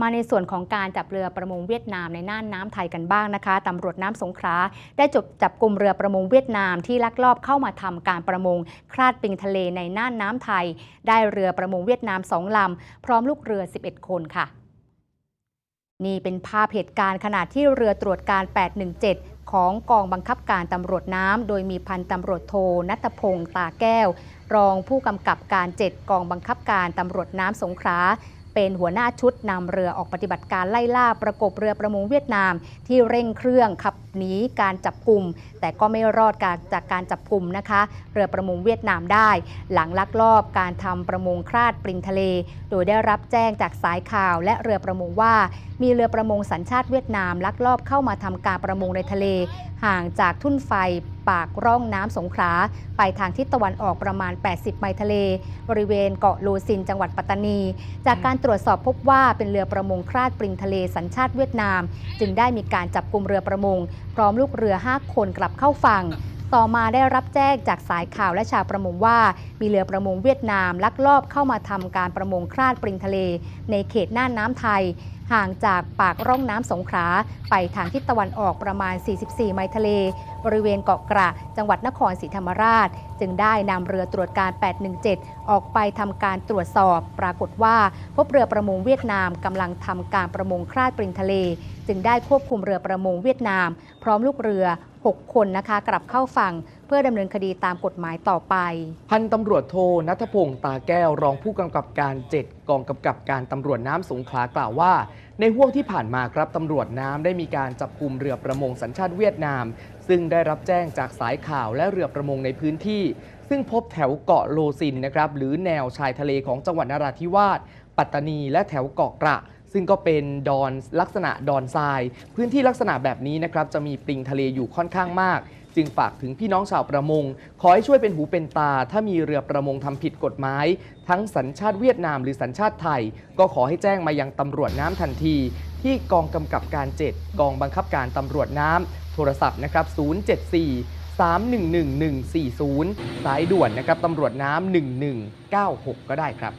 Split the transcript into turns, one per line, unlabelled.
มาในส่วนของการจับเรือประมงเวียดนามในน่านน้ำไทยกันบ้างนะคะตำรวจน้ำสงขลาได้จบจับกลุ่มเรือประมงเวียดนามที่ลักลอบเข้ามาทำการประมงคลาดปิงทะเลในน่านน้ำไทย ได้เรือประมงเวียดนามสองลำ พร้อมลูกเรือ 11 คนค่ะ นี่เป็นภาพเหตุการณ์ขณะที่เรือตรวจการ 817ของกองบังคับการตำรวจน้ำ โดยมีพันตำรวจโทนัทพงศ์ตาแก้ว รองผู้กำกับการ 7 กองบังคับการตำรวจน้ำสงขลา เป็นหัวหน้าชุดนำเรือออกปฏิบัติการไล่ล่าประกบเรือประมงเวียดนาม ที่เร่งเครื่องขับหนีการจับกลุ่ม แต่ก็ไม่รอดการจากการจับกลุ่มนะคะ เรือประมงเวียดนามได้ หลังลักลอบการทำประมงคลาดปริงทะเล โดยได้รับแจ้งจากสายข่าวและเรือประมงว่า มีเรือประมงสัญชาติเวียดนาม ลักลอบเข้ามาทำการประมงในทะเล ห่างจากทุ่นไฟ ปากร่องน้ำสงขลาไปทางทิศตะวันออกประมาณ 80 ไมล์ทะเล บริเวณเกาะโลซินจังหวัดปัตตานี จากการตรวจสอบพบว่าเป็นเรือประมงคลาดปริงทะเลสัญชาติเวียดนาม จึงได้มีการจับกลุ่มเรือประมง พร้อมลูกเรือ 5 คนกลับเข้าฝั่งต่อมาได้รับแจ้งจากสายข่าวและชาวประมงว่า มีเรือประมงเวียดนามลักลอบเข้ามาทำการประมงคลาดปริงทะเล ในเขตหน่านน้ำไทย ห่างจากปากร่องน้ำสงขลาไปทางทิศตะวันออกประมาณ 44 ไมล์ทะเล บริเวณเกาะกระ จังหวัดนครศรีธรรมราช จึงได้นำเรือตรวจการ 817 ออกไปทำการตรวจสอบ ปรากฏว่า พบเรือประมงเวียดนามกำลังทำการประมงคลาดปริงทะเล จึงได้ควบคุมเรือประมงเวียดนาม พร้อมลูกเรือ 6 คนนะคะ กลับเข้าฝั่งเพื่อดำเนินคดีตามกฎหมายต่อไป
พันตำรวจโทนัทพงศ์ตาแก้วรองผู้กำกับการ 7 กองกำกับการตำรวจน้ำสงขลากล่าวว่า ในห่วงที่ผ่านมาครับตำรวจน้ำได้มีการจับกลุ่มเรือประมงสัญชาติเวียดนาม ซึ่งได้รับแจ้งจากสายข่าวและเรือประมงในพื้นที่ ซึ่งพบแถวเกาะโลซินนะครับหรือแนวชายทะเลของจังหวัดนราธิวาสปัตตานีและแถวเกาะกระ ซึ่งก็เป็นดอนลักษณะดอนทราย พื้นที่ลักษณะแบบนี้นะครับจะมีปลิงทะเลอยู่ค่อนข้างมาก จึงฝากถึงพี่น้องชาวประมง ขอให้ช่วยเป็นหูเป็นตา ถ้ามีเรือประมงทำผิดกฎหมาย ทั้งสัญชาติเวียดนามหรือสัญชาติไทย ก็ขอให้แจ้งมายังตำรวจน้ำทันที ที่กองกำกับการ 7 กองบังคับการตำรวจน้ำโทรศัพท์นะครับ 074 311 140 สายด่วนนะครับตำรวจน้ำ1196 ก็ได้ครับ